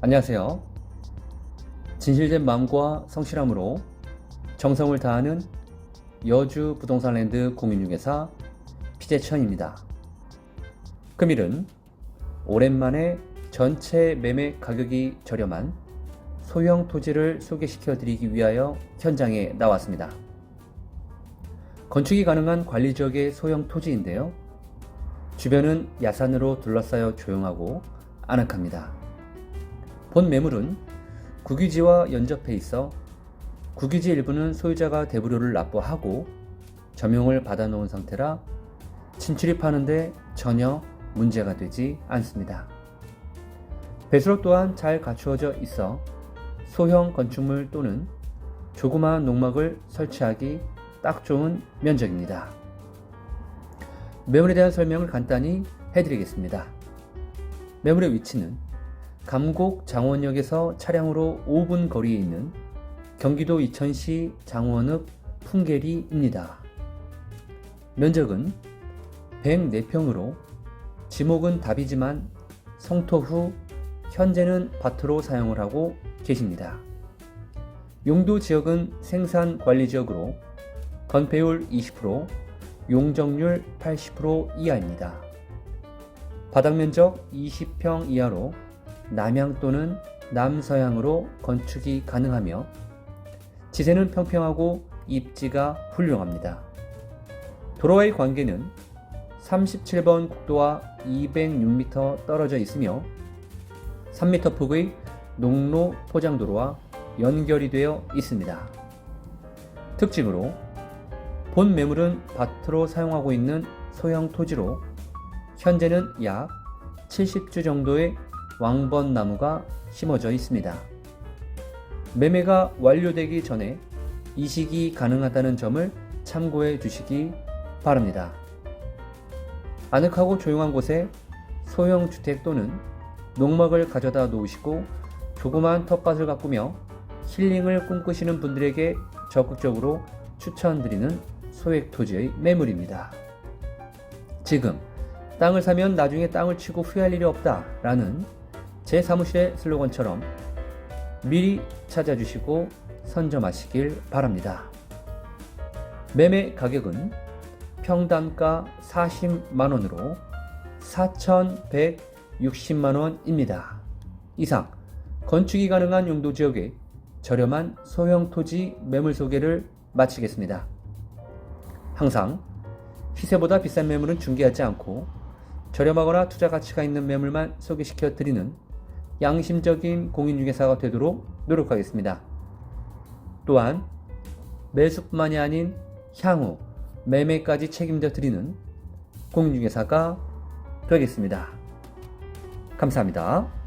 안녕하세요. 진실된 마음과 성실함으로 정성을 다하는 여주 부동산랜드 공인중개사 피재천입니다. 금일은 오랜만에 전체 매매 가격이 저렴한 소형 토지를 소개시켜 드리기 위하여 현장에 나왔습니다. 건축이 가능한 관리 지역의 소형 토지인데요. 주변은 야산으로 둘러싸여 조용하고 아늑합니다. 본 매물은 국유지와 연접해 있어 국유지 일부는 소유자가 대부료를 납부하고 점용을 받아놓은 상태라 진출입하는데 전혀 문제가 되지 않습니다. 배수로 또한 잘 갖추어져 있어 소형 건축물 또는 조그마한 농막을 설치하기 딱 좋은 면적입니다. 매물에 대한 설명을 간단히 해드리겠습니다. 매물의 위치는 감곡 장원역에서 차량으로 5분 거리에 있는 경기도 이천시 장원읍 풍계리입니다. 면적은 104평으로 지목은 답이지만 성토 후 현재는 밭으로 사용을 하고 계십니다. 용도 지역은 생산 관리 지역으로 건폐율 20%, 용적률 80% 이하입니다. 바닥 면적 20평 이하로 남향 또는 남서향으로 건축이 가능하며 지세는 평평하고 입지가 훌륭합니다. 도로와의 관계는 37번 국도와 206m 떨어져 있으며 3m 폭의 농로 포장도로와 연결이 되어 있습니다. 특징으로 본 매물은 밭으로 사용하고 있는 소형 토지로 현재는 약 70주 정도의 왕번 나무가 심어져 있습니다. 매매가 완료되기 전에 이식이 가능하다는 점을 참고해 주시기 바랍니다. 아늑하고 조용한 곳에 소형 주택 또는 농막을 가져다 놓으시고 조그마한 텃밭을 가꾸며 힐링을 꿈꾸시는 분들에게 적극적으로 추천드리는 소액 토지의 매물입니다. 지금 땅을 사면 나중에 땅을 치고 후회할 일이 없다 라는 제 사무실의 슬로건처럼 미리 찾아주시고 선점하시길 바랍니다. 매매 가격은 평당가 40만원으로 4,160만원입니다. 이상 건축이 가능한 용도 지역의 저렴한 소형 토지 매물 소개를 마치겠습니다. 항상 시세보다 비싼 매물은 중개하지 않고 저렴하거나 투자 가치가 있는 매물만 소개시켜 드리는 양심적인 공인중개사가 되도록 노력하겠습니다. 또한 매수뿐만이 아닌 향후 매매까지 책임져 드리는 공인중개사가 되겠습니다. 감사합니다.